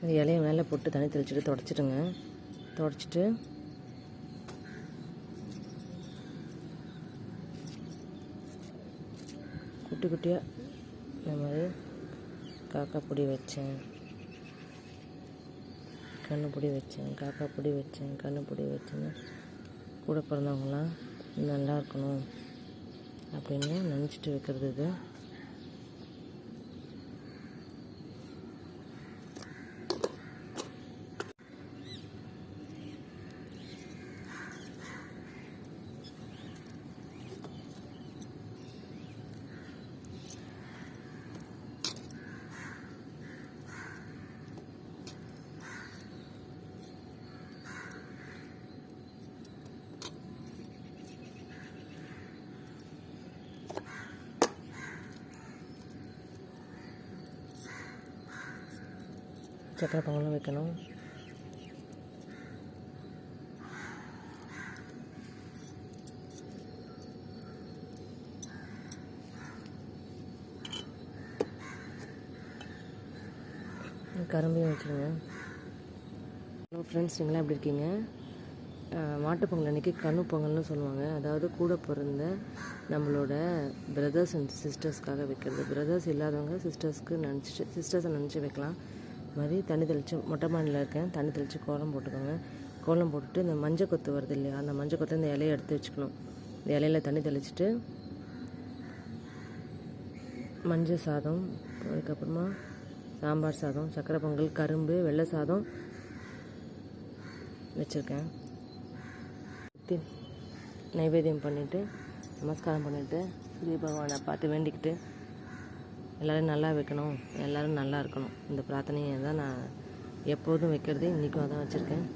இந்த இலையை மேலே போட்டு தண்ணி தெளிச்சுட்டு தொடச்சிட்டுங்க தொடச்சிட்டு குட்டி குட்டியாக இந்த மாதிரி காக்கா பொடி வச்சேன். கண்ணு பொடி வச்சேன் காக்கா பொடி வச்சேன் கண்ணு பொடி வச்சேன்னு கூட பிறந்தவங்களாம் நல்லா இருக்கணும் அப்படின்னு நினச்சிட்டு வைக்கிறது இது. சக்கரை பொங்கலும் வைக்கணும். கரும்பையும் வச்சுருங்க. ஹலோ ஃப்ரெண்ட்ஸ் நீங்களாம் எப்படி இருக்கீங்க? மாட்டுப்பொங்கல் பொங்கல் அன்றைக்கி கண்ணு பொங்கல்னு சொல்லுவாங்க. அதாவது கூட பிறந்த நம்மளோட பிரதர்ஸ் அண்ட் சிஸ்டர்ஸ்க்காக வைக்கிறது. பிரதர்ஸ் இல்லாதவங்க சிஸ்டர்ஸ்க்கு நினச்சிட்டு சிஸ்டர்ஸை நினச்சி வைக்கலாம். மாதிரி தண்ணி தெளித்து மொட்டை மாடியில் இருக்கேன். தண்ணி தெளித்து கோலம் போட்டுக்கோங்க. கோலம் போட்டுட்டு இந்த மஞ்சள் கொத்து வருது இல்லையா? அந்த மஞ்சள் கொத்து இந்த இலையை எடுத்து வச்சுக்கணும். இந்த இலையில தண்ணி தெளிச்சிட்டு மஞ்சள் சாதம் அதுக்கப்புறமா சாம்பார் சாதம் சக்கரை பொங்கல் கரும்பு வெள்ளை சாதம் வச்சுருக்கேன். நைவேத்தியம் பண்ணிவிட்டு நமஸ்காரம் பண்ணிவிட்டு சூரிய பகவானை பார்த்து வேண்டிக்கிட்டு எல்லோரும் நல்லா வைக்கணும். எல்லோரும் நல்லா இருக்கணும். இந்த பிரார்த்தனையை தான் நான் எப்போதும் வைக்கிறது. இன்றைக்கும் அதான் வச்சுருக்கேன்.